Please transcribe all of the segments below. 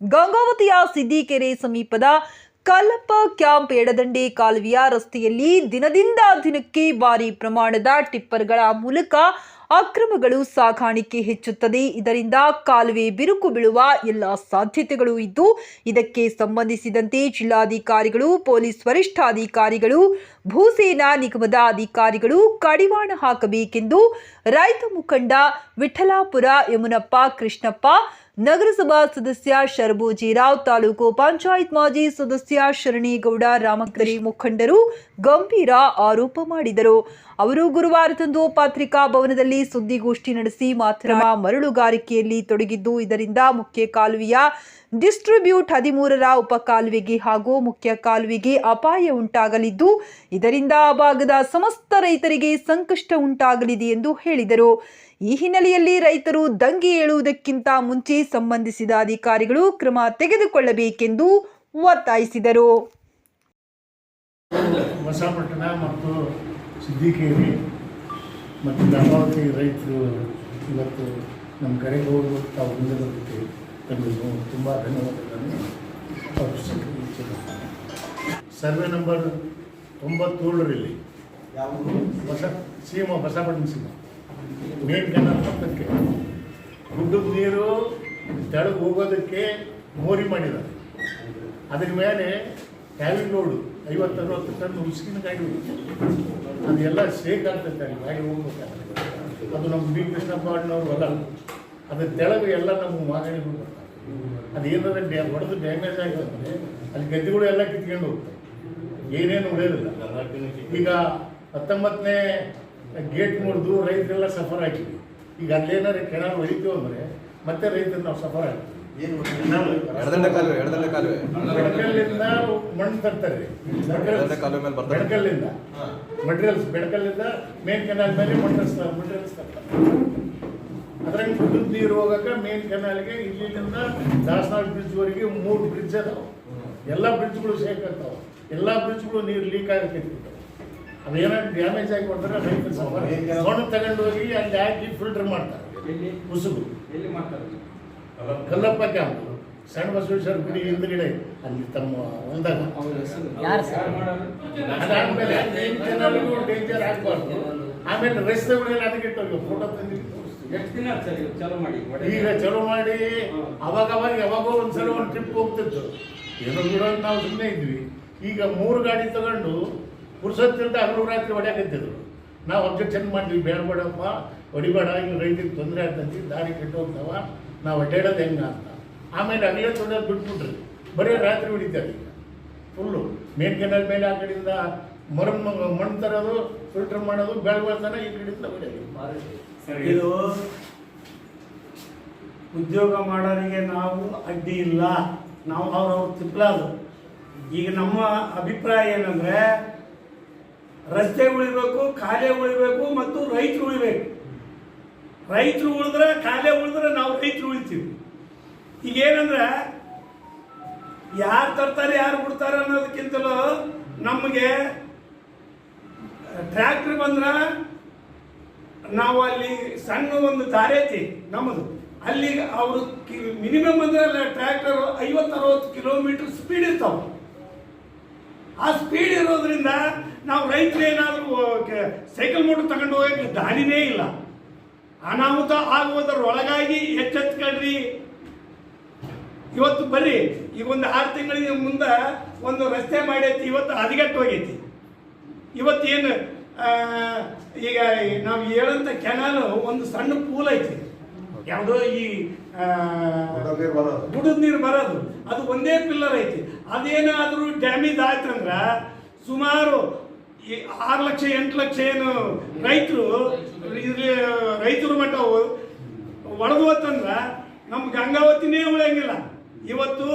ಗಂಗಾವತಿಯ ಸಿದ್ದಿಕೆರೆ ಸಮೀಪದ ಕಲ್ಪ ಕ್ಯಾಂಪ್ ಎಡದಂಡೆ ಕಾಲುವೆಯ ರಸ್ತೆಯಲ್ಲಿ ದಿನದಿಂದ ದಿನಕ್ಕೆ ಭಾರಿ ಪ್ರಮಾಣದ ಟಿಪ್ಪರ್ಗಳ ಮೂಲಕ ಅಕ್ರಮಗಳು ಸಾಗಾಣಿಕೆ ಹೆಚ್ಚುತ್ತದೆ. ಇದರಿಂದ ಕಾಲುವೆ ಬಿರುಕು ಬೀಳುವ ಎಲ್ಲ ಸಾಧ್ಯತೆಗಳು ಇದ್ದು, ಇದಕ್ಕೆ ಸಂಬಂಧಿಸಿದಂತೆ ಜಿಲ್ಲಾಧಿಕಾರಿಗಳು, ಪೊಲೀಸ್ ವರಿಷ್ಠಾಧಿಕಾರಿಗಳು, ಭೂಸೇನಾ ನಿಗಮದ ಅಧಿಕಾರಿಗಳು ಕಡಿವಾಣ ಹಾಕಬೇಕೆಂದು ರೈತ ಮುಖಂಡ ವಿಠಲಾಪುರ ಯಮುನಪ್ಪ ಕೃಷ್ಣಪ್ಪ ನಗರಸಭಾ ಸದಸ್ಯ ಶರಭೋಜಿರಾವ್ ತಾಲೂಕು ಪಂಚಾಯತ್ ಮಾಜಿ ಸದಸ್ಯ ಶರಣೇಗೌಡ ರಾಮಕರಿ ಮುಖಂಡರು ಗಂಭೀರ ಆರೋಪ ಮಾಡಿದರು. ಅವರು ಗುರುವಾರದಂದು ಪತ್ರಿಕಾ ಭವನದಲ್ಲಿ ಸುದ್ದಿಗೋಷ್ಠಿ ನಡೆಸಿ ಮಾತ್ರ ಮರಳುಗಾರಿಕೆಯಲ್ಲಿ ತೊಡಗಿದ್ದು, ಇದರಿಂದ ಮುಖ್ಯ ಕಾಲುವೆಯ ಡಿಸ್ಟ್ರಿಬ್ಯೂಟ್ ಹದಿಮೂರರ ಉಪ ಕಾಲುವೆಗೆ ಹಾಗೂ ಮುಖ್ಯ ಕಾಲುವೆಗೆ ಅಪಾಯ ಉಂಟಾಗಲಿದ್ದು, ಇದರಿಂದ ಆ ಭಾಗದ ಸಮಸ್ತ ರೈತರಿಗೆ ಸಂಕಷ್ಟ ಉಂಟಾಗಲಿದೆ ಎಂದು ಹೇಳಿದರು. ಈ ಹಿನ್ನೆಲೆಯಲ್ಲಿ ರೈತರು ದಂಗೆ ಏಳುವುದಕ್ಕಿಂತ ಮುಂಚೆ ಸಂಬಂಧಿಸಿದ ಅಧಿಕಾರಿಗಳು ಕ್ರಮ ತೆಗೆದುಕೊಳ್ಳಬೇಕೆಂದು ಒತ್ತಾಯಿಸಿದರು. ಹೊಸಪಟ್ಟಣ ಮತ್ತು ಸಿದ್ದಿಕೇರಿ ಮತ್ತು ಗಂಗಾವತಿ ರೈತರು ಇವತ್ತು ನಮ್ಮ ಕರೆಗೆ ಹೋಗಿ ತಾವು ಮುಂದೆ ತಮಗೆ ತುಂಬ ಧನ್ಯವಾದಗಳನ್ನು ಸರ್ವೆ ನಂಬರ್ ತೊಂಬತ್ತೇಳರಲ್ಲಿ ಹೊಸ ಸೀಮ ಬಸಪಟ್ಟಣ ಸೀಮ ಮೇನ್ ಕೆನಾಲ್ ಪಕ್ಕಕ್ಕೆ. ಗುಡ್ಡದ ನೀರು ತೆಳಗೆ ಹೋಗೋದಕ್ಕೆ ಮೋರಿ ಮಾಡಿದ್ದಾರೆ. ಅದ್ರ ಮೇಲೆ ಟ್ಯಾವಿಂಗ್ ರೋಡು ಐವತ್ತು, ಅರವತ್ತು ಟನ್ ಉಸಿನ ಕಾಯಿ ಅದೆಲ್ಲ ಸೇಕ್ ಆಗ್ತೈತೆ ಅಲ್ಲಿ ಗಾಡಿ ಹೋಗ್ಬೇಕಾದ್ರೆ. ಅದು ನಮ್ಮ ಬಿ ಕೃಷ್ಣಪ್ಪ ಅಣ್ಣವ್ರು ಹೊಲ ಅದ್ರ ತೆಳಗೆ ಎಲ್ಲ ನಮ್ಮ ಮಾಗಣಿಗಳು ಹೋಗ್ತಾರೆ ಅದು ಏನಾದ್ರೆ ಡ್ಯಾ ಹೊಡೆದು ಡ್ಯಾಮೇಜ್ ಆಗಿರುತ್ತೆ ಅಲ್ಲಿ ಗದ್ದೆಗಳು ಎಲ್ಲ ಕಿತ್ಕೊಂಡು ಹೋಗ್ತವೆ. ಏನೇನು ಉಳಿಯೋದಿಲ್ಲ ಈಗ ಹತ್ತೊಂಬತ್ತನೇ ಗೇಟ್ ಮುರಿದು ರೈತರೆಲ್ಲ ಸಫರ್ ಆಗಿದೆ. ಈಗ ಅಲ್ಲೇನಾದ್ರೆ ಕೆನಾಲ್ ಹೊಡಿತೀವಿ ಅಂದರೆ ಮತ್ತೆ ರೈತರು ನಾವು ಸಫರ್ ಆಗ್ತೀವಿ. ಬೆಳಕಲ್ಲಿಂದ ಮಣ್ಣು ತರ್ತಾರೆ ಬೆಳಕಲ್ಲಿಂದ ಮಟೀರಿಯಲ್ಸ್ ಬೆಳಕಲ್ಲಿಂದ ಮೇನ್ ಕೆನಾಲ್ ಮೇಲೆ ಮಣ್ಣು ಮಟೀರಿಯಲ್ಸ್ ತರ್ತಾರೆ. ಅದ್ರಾಗ ಕುಡಿದ ನೀರು ಹೋಗಕ್ಕೆ ಮೇನ್ ಕೆನಾಲ್ಗೆ ಇಲ್ಲಿಂದ ದಾಸನಾಳ್ ಬ್ರಿಡ್ಜ್ವರೆಗೆ ಮೂರು ಬ್ರಿಡ್ಜ್ ಅದಾವೆ. ಎಲ್ಲ ಬ್ರಿಡ್ಜ್ಗಳು ಸೇಫ್ ಆಗ್ತಾವ. ಎಲ್ಲ ಬ್ರಿಡ್ಜ್ಗಳು ನೀರು ಲೀಕ್ ಆಗಕ್ಕೆ ಅದೇನೋ ಡ್ಯಾಮೇಜ್ ಆಗಿ ಕೊಡ್ತಾರೆ ರೈತರು ಸಫರ್. ಮಣ್ಣು ತಗೊಂಡು ಹೋಗಿ ಅಲ್ಲಿ ಹಾಕಿ ಫಿಲ್ಟರ್ ಮಾಡ್ತಾರೆ. ಎಲ್ಲಿ? ಉಸುಗು ಎಲ್ಲಿ ಮಾಡ್ತಾರೆ? ಕಲ್ಲಪ್ಪ ಕ್ಯಾಂಪ್ ಸಣ್ಣ ಬಸವೇಶ್ವರ ಗುಡಿ ಹಿಂದ್ಗಡೆ ಅಲ್ಲಿ ತಮ್ಮ ಒಂದಾಗ ಅವ್ರ ಹೆಸರು ಯಾರು ಸರ್? ಯಾರು ಮಾಡೋರು? ಅದಾದ್ಮೇಲೆ ಡೇಂಜರ್ ಆಗಬಾರ್ದು. ಆಮೇಲೆ ರಸ್ತೆಗಳೆಲ್ಲ ಅದಕ್ಕೆ ಇಟ್ಟು ಫೋಟೋ ತಂದು ತೋರಿಸ್ತೀವಿ ಎಷ್ಟು ದಿನ ಆಯ್ತು ಸರ್ ಇವ್ರು ಚಾಲೂ ಮಾಡಿ? ಈಗ ಚಲೋ ಮಾಡಿ ಅವಾಗ ಅವಾಗ ಯಾವಾಗೋ ಒಂದ್ಸಲ ಒಂದು ಟ್ರಿಪ್ ಹೋಗ್ತಿತ್ತು. ಏನೋ ಬಿಡೋದು ನಾವು ಸುಮ್ಮನೆ ಇದ್ವಿ. ಈಗ ಮೂರು ಗಾಡಿ ತಗೊಂಡು ಪುರುಷತ್ತಿಂದ ಹಗಲು ರಾತ್ರಿ ಹೊಡ್ಯಾಕತ್ತಿದ್ರು ನಾವು ಅಬ್ಜೆಕ್ಷನ್ ಮಾಡಿದ್ವಿ ಬೇಡ ಬೇಡಪ್ಪ ಹೊಡಿಬೇಡ ಈಗ ರೈತರಿಗೆ ತೊಂದರೆ ಆಗ್ತಂತಿ ದಾರಿ ಕೆಟ್ಟು ಹೋಗ್ತಾವ ನಾವು ಅಡ್ಡಾಡೋದು ಹೆಂಗ ಅಂತ. ಆಮೇಲೆ ಅಲ್ಲಿ ತೊಂದರೆ ಬಿಟ್ಬಿಟ್ರಿ. ಬರೀ ರಾತ್ರಿ ಹೊಡಿತಾರೆ ಈಗ. ಫುಲ್ಲು ಮೇನ್ ಕೆನಲ್ ಮೇಲೆ ಆ ಕಡೆಯಿಂದ ಮರ ಮಣ್ಣು ತರೋದು ಫಿಲ್ಟರ್ ಮಾಡೋದು ಬೆಳಗ್ತಾನ ಈ ಕಡೆಯಿಂದ ಹೊಡೆಯೋದು ಇದು ಉದ್ಯೋಗ ಮಾಡೋರಿಗೆ ನಾವು ಅಡ್ಡಿ ಇಲ್ಲ. ನಾವು ಅವ್ರವ್ರ ತಿಪ್ಪಲಾದು ಈಗ ನಮ್ಮ ಅಭಿಪ್ರಾಯ ಏನಂದ್ರೆ, ರಸ್ತೆ ಉಳಿಬೇಕು, ಕಾಲೇ ಉಳಿಬೇಕು ಮತ್ತು ರೈತರು ಉಳಿಬೇಕು. ರೈತರು ಉಳಿದ್ರೆ ಕಾಲೇ ಉಳಿದ್ರೆ ನಾವು ರೈತರು ಉಳಿತೀವಿ. ಈಗ ಏನಂದ್ರೆ, ಯಾರು ತರ್ತಾರೆ, ಯಾರು ಬಿಡ್ತಾರೆ ಅನ್ನೋದಕ್ಕಿಂತಲೂ ನಮಗೆ ಟ್ರ್ಯಾಕ್ಟ್ರ್ ಬಂದ್ರೆ ನಾವು ಅಲ್ಲಿ ಸಣ್ಣ ಒಂದು ದಾರಿ ಐತಿ ನಮ್ಮದು. ಅಲ್ಲಿ ಅವರು ಮಿನಿಮಮ್ ಅಂದ್ರೆ ಟ್ರ್ಯಾಕ್ಟರ್ ಐವತ್ತು ಅರವತ್ತು ಕಿಲೋಮೀಟರ್ ಸ್ಪೀಡ್ ಇರ್ತಾವೆ. ಆ ಸ್ಪೀಡ್ ಇರೋದ್ರಿಂದ ನಾವು ರೈತರು ಏನಾದರೂ ಸೈಕಲ್ ಮೋಟರ್ ತಗೊಂಡು ಹೋಗಕ್ಕೆ ದಾರಿನೇ ಇಲ್ಲ. ಅನಾಹುತ ಆಗುವುದರ ಒಳಗಾಗಿ ಎಚ್ಚೆತ್ಕೊಳ್ರಿ. ಇವತ್ತು ಬರ್ರಿ ಈಗ ಒಂದು ಆರು ತಿಂಗಳಿಗೆ ಮುಂದೆ ಒಂದು ರಸ್ತೆ ಮಾಡೈತಿ ಇವತ್ತು ಹದಗೆಟ್ಟು ಹೋಗೈತಿ. ಆ, ಈಗ ನಾವು ಹೇಳಂತ ಕೆನಾಲ್ ಒಂದು ಸಣ್ಣ ಪೂಲ್ ಐತಿ. ಯಾವುದೋ ಈ ಗುಡದ ನೀರು ಬರೋದು. ಅದು ಒಂದೇ ಪಿಲ್ಲರ್ ಐತಿ. ಅದೇನಾದರೂ ಡ್ಯಾಮೇಜ್ ಆಯ್ತಂದ್ರ ಸುಮಾರು ಈ ಆರು ಲಕ್ಷ ಎಂಟು ಲಕ್ಷ ಏನು ರೈತರು ಇಲ್ಲಿ ರೈತರು ಮಟ್ಟ ಒಡೆದು ಅಂತಂದ್ರ ನಮ್ಮ ಗಂಗಾವತಿನೇ ಉಳಿಯಂಗಿಲ್ಲ. ಇವತ್ತು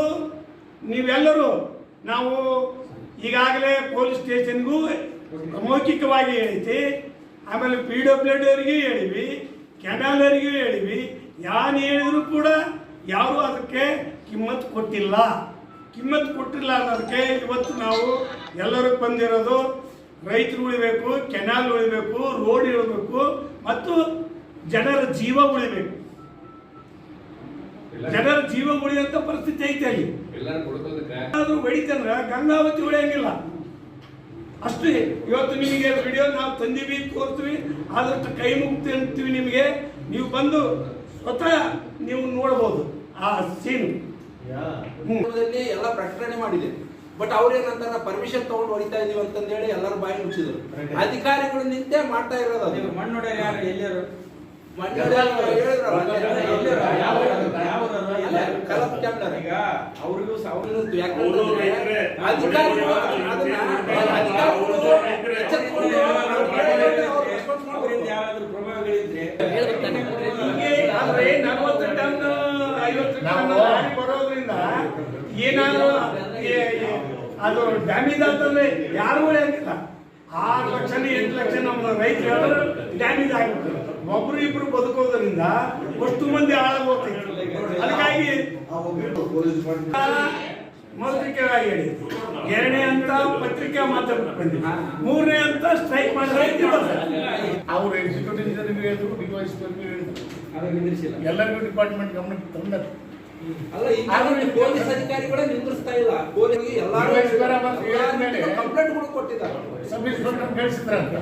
ನೀವೆಲ್ಲರೂ ನಾವು ಈಗಾಗಲೇ ಪೊಲೀಸ್ ಸ್ಟೇಷನ್ಗೂ ಮೌಖಿಕವಾಗಿ ಹೇಳಿತಿ ಆಮೇಲೆ ಪಿ ಡಬ್ಲ್ಯೂ ಡಿ ಅವರಿಗೂ ಹೇಳಿವಿ ಕೆನಾಲ್ ಅವರಿಗೂ ಹೇಳಿವಿ ಯಾರು ಹೇಳಿದ್ರು ಕೂಡ ಯಾರು ಅದಕ್ಕೆ ಕಿಮ್ಮತ್ತು ಕೊಟ್ಟಿಲ್ಲ. ಕಿಮ್ಮತ್ತು ಕೊಟ್ಟಿಲ್ಲ ಅನ್ನೋದಕ್ಕೆ ಇವತ್ತು ನಾವು ಎಲ್ಲರೂ ಬಂದಿರೋದು ರೈತರು ಉಳಿಬೇಕು ಕೆನಾಲ್ ಉಳಿಬೇಕು ರೋಡ್ ಇಳಬೇಕು ಮತ್ತು ಜನರ ಜೀವ ಉಳಿಬೇಕು. ಜನರ ಜೀವ ಉಳಿಯುವಂತ ಪರಿಸ್ಥಿತಿ ಐತೆ ಅಲ್ಲಿ. ಹೊಡಿತಂದ್ರ ಗಂಗಾವತಿ ಹೊಡೆಯಂಗಿಲ್ಲ ಅಷ್ಟೇ ಇವತ್ತು ನಿಮಗೆ ವಿಡಿಯೋ ನಾವು ತಂದೀವಿ ತೋರ್ತೀವಿ ಆದಷ್ಟು ಕೈ ಮುಕ್ತಿ ಅಂತೀವಿ ನಿಮಗೆ. ನೀವು ಬಂದು ಸ್ವತಃ ನೀವು ನೋಡ್ಬೋದು ಆ ಸೀನ್ ಎಲ್ಲ ಪ್ರಕಟಣೆ ಮಾಡಿದೆ. ಬಟ್ ಅವ್ರೇನಂತಾರ ಪರ್ಮಿಷನ್ ತಗೊಂಡು ಹೊಡಿತಾ ಇದೀವಿ ಅಂತಂದೇಳಿ ಎಲ್ಲರೂ ಬಾಯಿ ಮುಚ್ಚಿದ್ರು. ಅಧಿಕಾರಿಗಳು ನಿಂತೆ ಮಾಡ್ತಾ ಇರೋದು ಮಣ್ಣು ಯಾರು ಎಲ್ಲರೂ ಮಣ್ಣು ಹೇಳಿದ್ರಲ್ಲ, ಎಲ್ಲರೂ ಯಾವ ಯಾವ ಅಲ್ಲ, ಈಗ ಅವ್ರಿಗೂ ಸಾವಿರ ಅವ್ರದ್ದು ಅಧಿಕಾರಿಗಳು ಅದನ್ನ. ಯಾರಾದ್ರೂ ಪ್ರಭಾವಗಳಿದ್ರೆ ನಲವತ್ತು ಟನ್ ಐವತ್ತು ಟನ್ ಬರೋದ್ರಿಂದ ಏನಾದ್ರು ಏ- ಏ- ಅದು ಡ್ಯಾಮೇಜ್ ಆಗ್ತಂದ್ರೆ ಯಾರು ಉಳಿಯಂಗಿಲ್ಲ ಆರು ಲಕ್ಷ ಎಂಟು ಲಕ್ಷ ನಮ್ಮ ರೈತರು ಡ್ಯಾಮೇಜ್ ಆಗ್ಬಿಟ್ಟು ಒಬ್ರು ಇಬ್ರು ಬದುಕೋದ್ರಿಂದ ಅಷ್ಟು ಮಂದಿ ಹಾಳಾಗೋಗ್ತಿತ್ತು ಹೋಗ್ತೈತಿ ಅದಕ್ಕಾಗಿ ಮೌಖಿಕವಾಗಿ ಹೇಳಿದ್ದು. ಎರಡನೇ ಅಂತ ಪತ್ರಿಕಾ ಮಾತಾಡ್ಬಿಟ್ಟು ಬಂದಿದ್ದು ಮೂರನೇ ಅಂತ ಸ್ಟ್ರೈಕ್ ಮಾಡಿದ್ರೆ ಅವರು ಎಕ್ಸಿಕ್ಯೂಟಿವ್ ಇಂಜಿನಿಯರ್ ಹೇಳಿದ್ರು ಡಿ ವೈಸ್ ಹೇಳಿದ್ರು ಎಲ್ಲರಿಗೂ ಡಿಪಾರ್ಟ್ಮೆಂಟ್ ಗಮನಕ್ಕೆ ತಂದ ಅಲ್ಲ ಈ ಪೊಲೀಸ್ ಅಧಿಕಾರಿಗಳೇ ನಿಂದ್ರಿಸ್ತಾ ಇಲ್ಲ. ಪೊಲೀಸ್ ನಿರ್ವಹಿಸಿ ಕಂಪ್ಲೇಂಟ್ ಕಂಪ್ಲೇಂಟ್ಗಳು ಕೊಟ್ಟಿದ್ದಾರೆ. Sub inspector ಕಳಿಸಿದ್ರಂತ.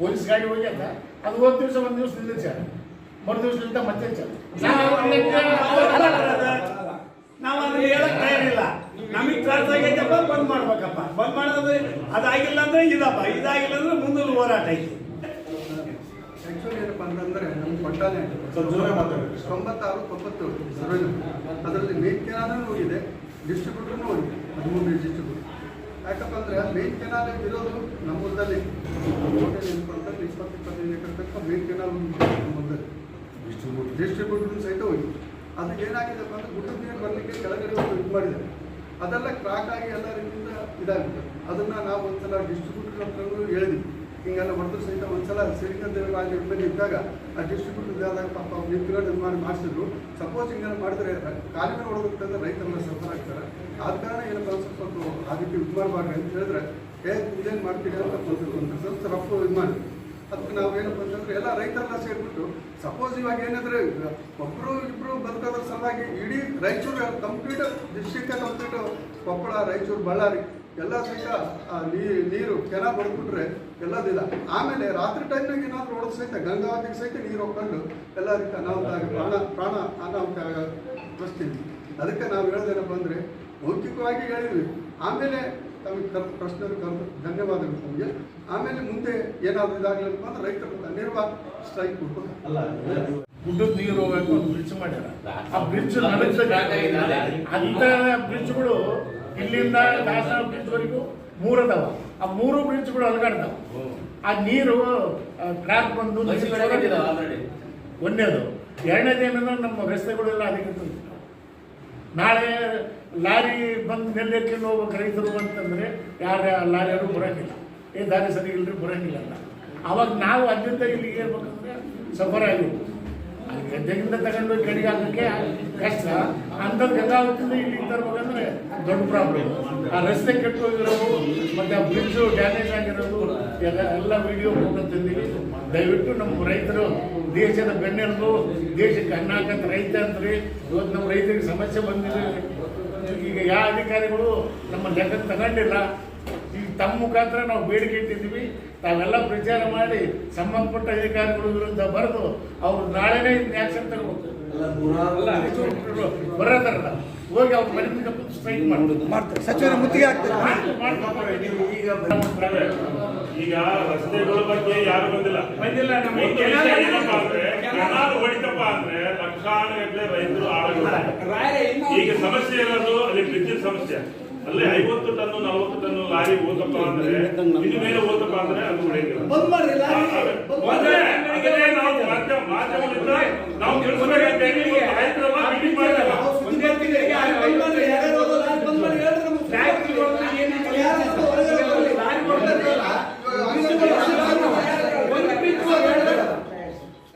ಪೊಲೀಸ್ ಗಾಡಿ ಹೋಗಿ ಅಂತ ಅದು ಒಂದು ದಿವಸ ಒಂದು ದಿವಸ ನಿಲ್ಲಿಸ್ಯಾರ. ಮರು ದಿವಸದಿಂದ ಮತ್ತೆ ಚಾಲು. ನಾವು ಅದನ್ನ ಹೇಳಕ್ ತಯಾರಿಲ್ಲ. ನಮಗೆ ತ್ರಾಸ ಆಗೈತಪ್ಪ ಬಂದ್ ಮಾಡ್ಬೇಕಪ್ಪ. ಬಂದ್ ಮಾಡೋದು ಅದಾಗಿಲ್ಲ ಅಂದ್ರೆ ಇದಪ್ಪ ಇದಾಗಿಲ್ಲ ಅಂದ್ರೆ ಮುಂದಿನ ಹೋರಾಟ ಐತಿ. ಆ್ಯಕ್ಚುಲಿ ಏನಪ್ಪ ಅಂತಂದರೆ ನಮ್ಮ ಕೊಟ್ಟಾನೆ ತೊಂಬತ್ತಾರು ತೊಂಬತ್ತೇಳು. ಸರ್ವೆ ಅದರಲ್ಲಿ ಮೇನ್ ಕೆನಾಲೂ ಹೋಗಿದೆ. ಡಿಸ್ಟ್ರಿಬ್ಯೂಟರ್ನೂ ಹೋಗಿದೆ. ಹದಿಮೂರು ಡಿಸ್ಟ್ರಿಬ್ಯೂಟರ್ ಯಾಕಪ್ಪ ಅಂದ್ರೆ ಮೇನ್ ಕೆನಾಲ್ ಇರೋದು ನಮ್ಮ ಹೊಲದಲ್ಲಿ. ಹೋಟೆಲ್ ಏನಪ್ಪ ಅಂತಂದ್ರೆ ಇಪ್ಪತ್ತು ಇಪ್ಪತ್ತೈದು ಎಕರೆ ತನಕ ಮೇನ್ ಕೆನಾಲ್ ನಮ್ಮ ಹೊಲದಲ್ಲಿ. ಡಿಸ್ಟ್ರಿಬ್ಯೂಟರ್ ಸಹಿತ ಹೋಗಿದೆ ಅದಕ್ಕೆ ಏನಾಗಿದೆಪ್ಪ ಅಂದ್ರೆ ಗುಡ್ಡದ ನೀರು ಬರಲಿಕ್ಕೆ ಕೆಳಗಡೆ ಒಂದು ಇದು ಮಾಡಿದ್ದಾರೆ. ಅದೆಲ್ಲ ಕ್ರಾಕ್ ಆಗಿ ಎಲ್ಲ ರೀತಿಯಿಂದ ಇದಾಗುತ್ತೆ. ಅದನ್ನು ನಾವು ಒಂದ್ಸಲ ಡಿಸ್ಟ್ರಿಬ್ಯೂಟರ್ ಹತ್ರನೂ ಹೇಳಿದ್ವಿ. ಹಿಂಗೆಲ್ಲ ಹೊಡೆದ್ರು ಸಹಿತ ಒಂದ್ಸಲ ಶ್ರೀಕಂಠರಾಜ ಮೇಲೆ ಇದ್ದಾಗ ಆ ಡಿಸ್ಟ್ರಿಬ್ಯೂಟರ್ ಆದಾಗ ಪಾಪ ನಿಂತ್ಕೊಂಡು ಮಾಡಿ ಮಾಡಿಸಿದ್ರು. ಸಪೋಸ್ ಹಿಂಗೆಲ್ಲ ಮಾಡಿದ್ರೆ ಕಾಲಿನ ಹೊಡೆದಂತಂದ್ರೆ ರೈತರನ್ನ ಸಫರ್ ಆಗ್ತಾರೆ. ಆದ ಕಾರಣ ಏನಪ್ಪ ಸ್ವಲ್ಪ ರೀತಿ ಇದು ಮಾಡಬಾರ್ದು ಅಂತ ಹೇಳಿದ್ರೆ, ಏ, ಇದೇನು ಮಾಡ್ತೀರಿ? ಅಂತ ಅಂತ ಸ್ವಲ್ಪ ರಫ್ ಇದು ಮಾಡಿ. ಅದಕ್ಕೆ ನಾವು ಏನಪ್ಪ ಅಂತಂದ್ರೆ ಎಲ್ಲ ರೈತರನ್ನ ಸೇರಿಬಿಟ್ಟು ಸಪೋಸ್ ಇವಾಗ ಏನಾದ್ರೆ ಒಬ್ಬರು ಇಬ್ಬರು ಬದುಕೋದ್ರ ಸಲುವಾಗಿ ಇಡೀ Raichur complete district complete Koppal, Raichur, Bellary ಎಲ್ಲ ಸಹಿತ ನೀರು ಕೆನ ಬಡ್ಬಿಟ್ರೆ ಎಲ್ಲದಿಲ್ಲ ಆಮೇಲೆ ರಾತ್ರಿ ಟೈಮ್ನಾಗ ಏನಾದ್ರು ಹೊಡೆದು ಸಹಿತ ಗಂಗಾವತಿಗೆ ಸಹಿತ ನೀರು ಹೋಗ್ಕೊಂಡು ಎಲ್ಲ ಅನಾಹುತ ಆಗಿ ಪ್ರಾಣ ಪ್ರಾಣ ಅನಾಹುತ ಆಗ ಅದಕ್ಕೆ ನಾವು ಹೇಳೋದೇನಪ್ಪ ಅಂದರೆ, ಮೌಖಿಕವಾಗಿ ಹೇಳಿದ್ವಿ. ಆಮೇಲೆ ತಮಗೆ ಕರ್ ಪ್ರಶ್ನೆ ಕರೆದು ಧನ್ಯವಾದಗಳು ತಮಗೆ. ಆಮೇಲೆ ಮುಂದೆ ಏನಾದರೂ ಇದಾಗಲಿಲ್ಲಪ್ಪ ಅಂದ್ರೆ ರೈತರು ನೇರವಾಗಿ ಸ್ಟ್ರೈಕ್ ಕೊಡ್ಬೋದು ಗುಡ್ಡದ ನೀರು ಹೋಗಬೇಕು ಒಂದು ಬ್ರಿಡ್ಜ್ ಮಾಡ್ಯಾರ. ಆ ಬ್ರಿಡ್ಜ್ ಅಂತ ಬ್ರಿಡ್ಜ್ಗಳು ಇಲ್ಲಿಂದ ದಾಸನ ಬ್ರಿಡ್ಜ್ ವರೆಗೂ ಮೂರು ಅದಾವ ಆ ಮೂರು ಬ್ರಿಡ್ಜ್ಗಳು ಅಲ್ಗಾಡ್ತಾವ ಆ ನೀರು ಟ್ರ್ಯಾಕ್ ಬಂದು ಒಂದೇದು. ಎರಡನೇದೇನಂದ್ರೆ ನಮ್ಮ ರಸ್ತೆಗಳೆಲ್ಲ ಅದಕ್ಕೆ ನಾಳೆ ಲಾರಿ ಬಂದು ನೆಲ್ಲಕ್ಕೆ ಹೋಗ್ಬೇಕು ರೈತರು ಅಂತಂದ್ರೆ ಯಾರ ಲಾರಿಯಾರು ಬರೋಂಗಿಲ್ಲ. ಏ, ದಾರಿ ಸರಿ ಇಲ್ಲರಿ ಬರೋಂಗಿಲ್ಲ ಅಂತ ಅವಾಗ ನಾವು ಅದರಿಂದ ಇಲ್ಲಿಗೆ ಏರ್ಬೇಕಂದ್ರೆ ಸಫರ್ ಆಗಿರ್ಬೋದು ಅಲ್ಲಿ ಗದ್ದೆಗಿಂದ ತಗೊಂಡು ಕಡೆಗೆ ಹಾಕಕ್ಕೆ ಕಷ್ಟ. ಅಂಥದ್ದು ಗಂಗಾವತಿಯಿಂದ ಇಲ್ಲಿ ತರ್ಬೇಕಂದ್ರೆ ದೊಡ್ಡ ಪ್ರಾಬ್ಲಮ್ ಆ ರಸ್ತೆ ಕೆಟ್ಟು ಮತ್ತು ಆ ಬ್ರಿಡ್ಜು ಡ್ಯಾಮೇಜ್ ಆಗಿರೋದು, ಎಲ್ಲ ಎಲ್ಲ ವಿಡಿಯೋ ಫೋಟೋ ದಯವಿಟ್ಟು ನಮ್ಮ ರೈತರು ದೇಶದ ಬೆನ್ನೆಲುಬು ದೇಶಕ್ಕೆ ಅನ್ನ ಹಾಕಂತ ರೈತ ಅಂತ್ರಿ ಇವತ್ತು ನಮ್ಮ ರೈತರಿಗೆ ಸಮಸ್ಯೆ ಬಂದಿದೆ. ಈಗ ಯಾವ ಅಧಿಕಾರಿಗಳು ನಮ್ಮ ಲೆಕ್ಕ ತಗೊಂಡಿಲ್ಲ. ಈಗ ತಮ್ಮ ಮುಖಾಂತರ ನಾವು ಬೇಡಿಕೆ ಇಟ್ಟಿದ್ದೀವಿ. ತಾವೆಲ್ಲ ಪ್ರಚಾರ ಮಾಡಿ ಸಂಬಂಧಪಟ್ಟ ಅಧಿಕಾರಿಗಳ ವಿರುದ್ಧ ಬರೆದು ಅವ್ರು ನಾಳೆನೇ ಆಕ್ಷನ್ ತಗೋಬೇಕು. ಬರೋದಾರಲ್ಲ. ಹೋಗಿ ಅವ್ರ ಮನೆ ಮುಂದೆ ಸ್ಟ್ರೈಕ್ ಮಾಡಿ ಮಾಡ್ತಾರೆ. ಸಚಿವರ ಮುತ್ತಿಗೆ ಆಗ್ತಾರೆ ಈಗ ರಸ್ತೆಗಳ ಬಗ್ಗೆ ಯಾರು ಬಂದಿಲ್ಲ. ಬಂದಿಲ್ಲ ಅಂದ್ರೆ ಕೆನಾಲ್ ಹೊಡಿತಪ್ಪ ಅಂದ್ರೆ ಲಕ್ಷಾನುಗಟ್ಟಲೆ ರೈತರು ಆಳಗಳು ಈಗ ಸಮಸ್ಯೆ ಇರೋದು ಅಲ್ಲಿ ವಿದ್ಯುತ್ ಸಮಸ್ಯೆ. ಅಲ್ಲಿ ಐವತ್ತು ಟನ್ ನಲವತ್ತು ಟನ್ ಲಾರಿ ಹೋದಪ್ಪ ಅಂದ್ರೆ ಇನ್ನು ಮೇಲೆ ಹೋದಪ್ಪ ಅಂದ್ರೆ ಅದು ನಾವು ಮಾಧ್ಯಮದಿಂದ ನಾವು ತಿಳಿಸ್ಬೇಕಾಗ್ತದೆ ರೈತರೆಲ್ಲ ಮೀಟಿಂಗ್ ಮಾಡಿದಾಗ